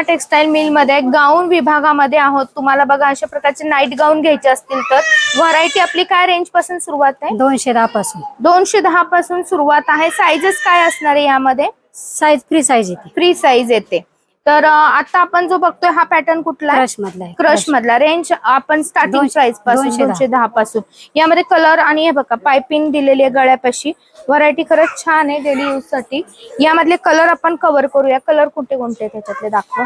Textile मिलमध्ये गाऊन विभागामध्ये आहोत. तुम्हाला बघा अशा प्रकारचे नाईट गाऊन घ्यायचे असतील तर. व्हरायटी आपली काय रेंजपासून सुरुवात आहे? दोनशे दहा पासून. दोनशे दहा पासून सुरुवात आहे. साईजेस काय असणार आहे यामध्ये? साईज फ्री साईज येते. फ्री साईज येते. तर आता आपण जो बघतोय हा पॅटर्न कुठला क्रश मधला क्रश मधला. रेंज आपण स्टार्टिंग प्राइसपासून दोनशे दहा. पासून. यामध्ये कलर आणि हे बघा पायपिंग दिलेली आहे गळ्यापाशी. व्हरायटी खरंच छान आहे डेली यूजसाठी. यामधले कलर आपण कव्हर करूया. कलर कोणते कोणते त्याच्यातले दाखवा.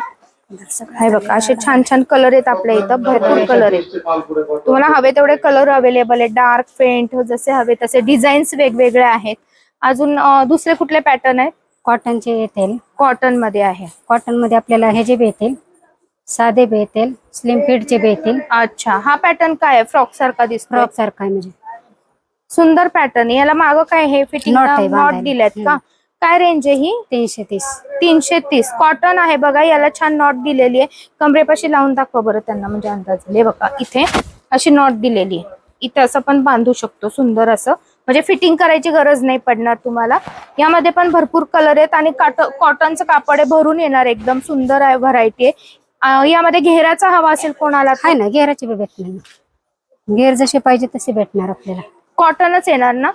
हे बघा असे छान छान कलर आहेत आपल्या इथं. भरपूर कलर आहेत. तुम्हाला हवे तेवढे कलर अवेलेबल आहेत. डार्क फेंट जसे हवे तसे डिझाईन्स वेगवेगळे आहेत. अजून दुसरे कुठले पॅटर्न आहेत? कॉटनचे येतील. कॉटनमध्ये आहे. कॉटनमध्ये आपल्याला हे जे येतील साधे येतील स्लिम फिटचे बी येतील अच्छा हा पॅटर्न काय आहे? फ्रॉक सारखा दिसतो फ्रॉक सारखा आहे म्हणजे. सुंदर पॅटर्न याला माग काय हे फिटिंग Knot आहे नॉट बांधायला. दिलेत का? हम्म. काय रेंज आहे ही? तीनशे तीस तीनशे तीस कॉटन आहे बघा याला छान नॉट दिलेली आहे. कमरेपाशी लावून दाखवा बरं त्यांना म्हणजे अंदाज. येईल. हे बघा इथे अशी नॉट दिलेली आहे. इथे असं पण बांधू शकतो सुंदर असं. म्हणजे फिटिंग करायची गरज नाही पडणार तुम्हाला. यामध्ये पण भरपूर कलर आहेत आणि कॉटनचं कापड आहे भरून येणार एकदम सुंदर आहे व्हरायटी आहे. यामध्ये घेराचा हवा असेल कोणाला आहे ना गेराचे बी भेटणार गेर जसे पाहिजे तसे भेटणार आपल्याला. कॉटनच येणार ना?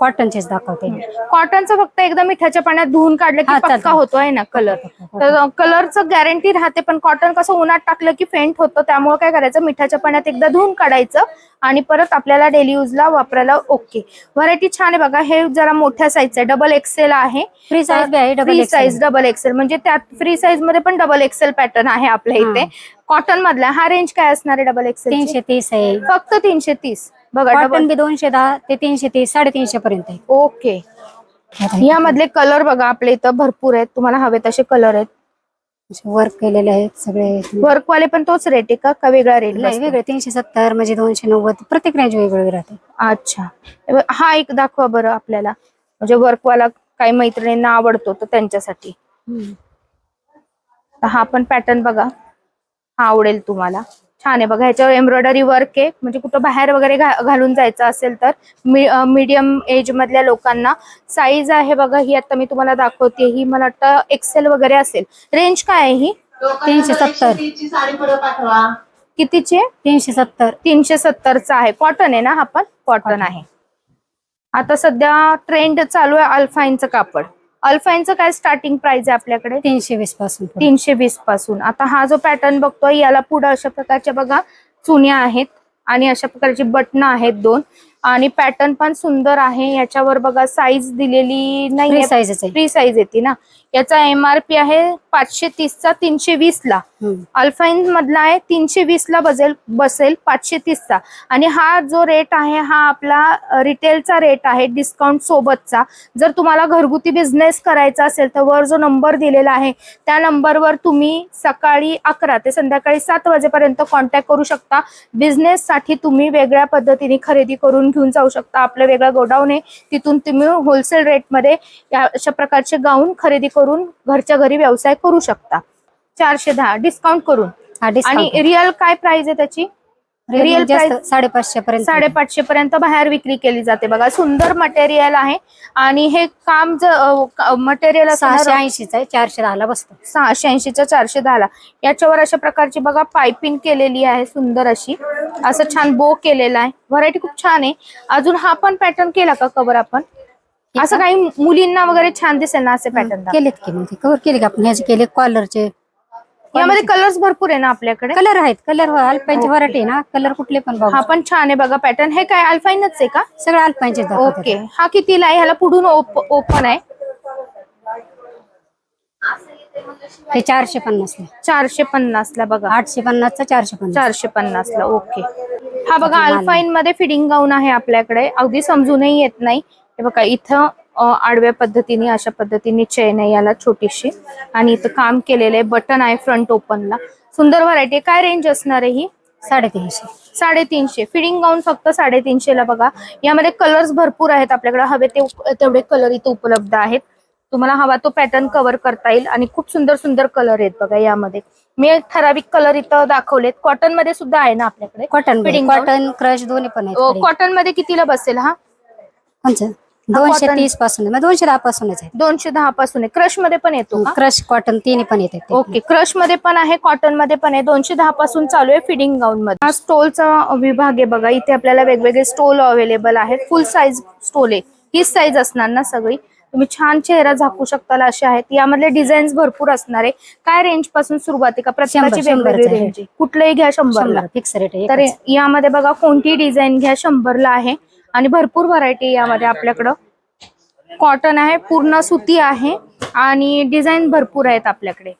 कॉटनचेच दाखवते कॉटनचं फक्त एकदा मिठाच्या पाण्यात धुवून काढलं की हा, पक्का चालतं. होतोय ना कलर तर कलरचं गॅरंटी राहते पण कॉटन कसं उन्हात टाकलं की फेंट होतं त्यामुळे काय करायचं मिठाच्या पाण्यात एकदा धुवून काढायचं आणि परत आपल्याला डेली यूजला वापरायला ओके व्हरायटी छान आहे बघा हे जरा मोठ्या साईजचं आहे डबल एक्सेल आहे. फ्री साईज बी आहे double free size double XL म्हणजे त्यात फ्री साईजमध्ये पण डबल एक्सेल पॅटर्न आहे आपल्या इथे. कॉटन मधला हा रेंज काय असणार आहे डबल एक्सेल तीनशे तीस आहे. फक्त तीनशे तीस. बघा कॉटन डबल बी दोनशे दहा ते तीनशे तीस साडेतीनशे पर्यंत आहे. ओके. यामधले कलर बघा आपल्या इथं भरपूर आहेत. तुम्हाला हवे तसे कलर आहेत. वर्क केलेले आहेत सगळे. वर्क वाले पण तोच रेट आहे का? का वेगळा रेट नाही, वेगळे तीनशे सत्तर म्हणजे दोनशे नव्वद प्रत्येक रेंज वेगवेगळी राहते. अच्छा. हे एक दाखवा बरं आपल्याला. म्हणजे वर्क वाला काही मैत्रिणींना आवडतो तर त्यांच्यासाठी. हा पण पॅटर्न बघा. हा आवडेल तुम्हाला. छान आहे. बघा ह्याच्यावर एम्ब्रॉयडरी वर्क आहे. म्हणजे कुठं बाहेर वगैरे घालून जायचं असेल तर मीडियम एज मधल्या लोकांना साईज आहे बघा ही आता मी तुम्हाला दाखवते. ही मला वाटतं एक्सेल वगैरे असेल. रेंज काय आहे ही? तीनशे सत्तर. कितीची? आहे तीनशे सत्तर. तीनशे सत्तरचा आहे. कॉटन आहे ना हा पण? कॉटन आहे. आता सध्या ट्रेंड चालू आहे अल्फाईनचं कापड. अल्फाईनचं काय स्टार्टिंग प्राइस आहे आपल्याकडे? तीनशे वीसपासून. तीनशे वीसपासून. आता हा जो पॅटर्न बघतोय याला पुढे अशा प्रकारच्या बघा चुन्या आहेत आणि अशा प्रकारची बटणं आहेत दोन. आणि पॅटर्न पण सुंदर आहे. याच्यावर बघा साईज दिलेली नाही फ्री साईज येते ना. याचा एमआरपी आहे पाचशे तीसचा तीनशे वीस ला. अल्फाईन मधला आहे तीनशे वीस ला बसेल बसेल पाचशे तीसचा. आणि हा जो रेट आहे हा आपला रिटेलचा रेट आहे डिस्काउंट सोबतचा. जर तुम्हाला घरगुती बिझनेस करायचा असेल तर वर जो नंबर दिलेला आहे त्या नंबरवर तुम्ही सकाळी अकरा ते संध्याकाळी सात वाजेपर्यंत कॉन्टॅक्ट करू शकता. बिझनेस साठी तुम्ही वेगळ्या पद्धतीने खरेदी करून घेऊन जाऊ शकता. आपलं वेगळं गोडाऊन आहे तिथून तुम्ही होलसेल रेटमध्ये अशा प्रकारचे गाऊन खरेदी करून घरच्या घरी व्यवसाय करू शकता. चारशे दहा डिस्काउंट करून. आणि रिअल काय प्राइस आहे त्याची? रिअल जास्त साडेपाचशे पर्यंत साडेपाचशे पर्यंत बाहेर विक्री केली जाते बघा. सुंदर मटेरियल आहे. आणि हे काम मटेरियल सहाशे ऐंशीचा चारशे दहाला बसतो. सहाशे ऐंशीच्या चारशे दहाला. याच्यावर अशा प्रकारची बघा पायपिंग केलेली आहे. सुंदर अशी. असं छान बो केलेला आहे. व्हरायटी खूप छान आहे. अजून हा पण पॅटर्न केला का कवर आपण? असं काही मुलींना वगैरे छान दिसेल ना असे पॅटर्न केलेत की मग ते. कव्हर केले का आपण? ह्याचे केले कॉलरचे यामध्ये कलर्स भरपूर आहे ना आपल्याकडे? कलर आहेत कलर अल्पाईनचे व्हरायटी ना. कलर कुठले पण हा बघा पण छान आहे बघा पॅटर्न हे काय अल्फाईनच आहे का? सगळे अल्पाईनचे ओके हा कितीला आहे? ह्याला पुढून ओपन आहे. हे चारशे पन्नास चारशे पन्नास ला बघा. आठशे पन्नासचा चारशे पन्नास. चारशे पन्नास ला. ओके हा बघा अल्फाईन मध्ये फिडिंग गाऊन आहे आपल्याकडे. अगदी समजूनही येत नाही. हे बघा इथं आडव्या पद्धतीने अशा पद्धतीने चेन आहे याला छोटीशी. आणि इथं काम केलेलं आहे बटन आहे फ्रंट ओपनला. सुंदर व्हरायटी काय रेंज असणार आहे ही? साडेतीनशे. साडेतीनशे. फिडिंग गाऊन फक्त साडेतीनशे ला बघा. यामध्ये कलर्स भरपूर आहेत आपल्याकडे. हवे ते तेवढे कलर इथे उपलब्ध आहेत. तुम्हाला हवा तो पॅटर्न कव्हर करता येईल. आणि खूप सुंदर सुंदर कलर आहेत बघा यामध्ये. मी ठराविक कलर इथं दाखवलेत. कॉटनमध्ये सुद्धा आहे ना आपल्याकडे? Cotton gown? कॉटन क्रश दोन्ही पण कॉटनमध्ये कितीला बसेल हा? दोनशे तीसपासून दोनशे दहा पासूनच आहे. दोनशे दहा पासून आहे. क्रशमध्ये पण येतो का? क्रश कॉटन तिन्ही पण येते. ते. ओके क्रशमध्ये पण आहे कॉटनमध्ये पण आहे. दोनशे दहा पासून चालू आहे फिडिंग गाऊन मध्ये. हा स्टोलचा विभाग आहे बघा. इथे आपल्याला वेगवेगळे स्टोल अवेलेबल आहे फुल साईज स्टोल आहे. हीच साईज असणार ना सगळी? तुम्ही छान चेहरा झाकू शकता असे आहेत. यामधले डिझाईन्स भरपूर असणार आहे. काय रेंजपासून सुरुवात आहे का? प्रत्येकाची शंभर- वेगवेगळी शंभरचं आहे. रेंज आहे. कुठलंही घ्या शंभरला. शंभर फिक्स रेट आहे. तर एकच. यामध्ये बघा कोणती डिझाईन घ्या शंभरला आहे. आणि भरपूर व्हरायटी यामध्ये आपल्याकडं कॉटन आहे पूर्ण सुती आहे आणि डिझाईन भरपूर आहेत आपल्याकडे.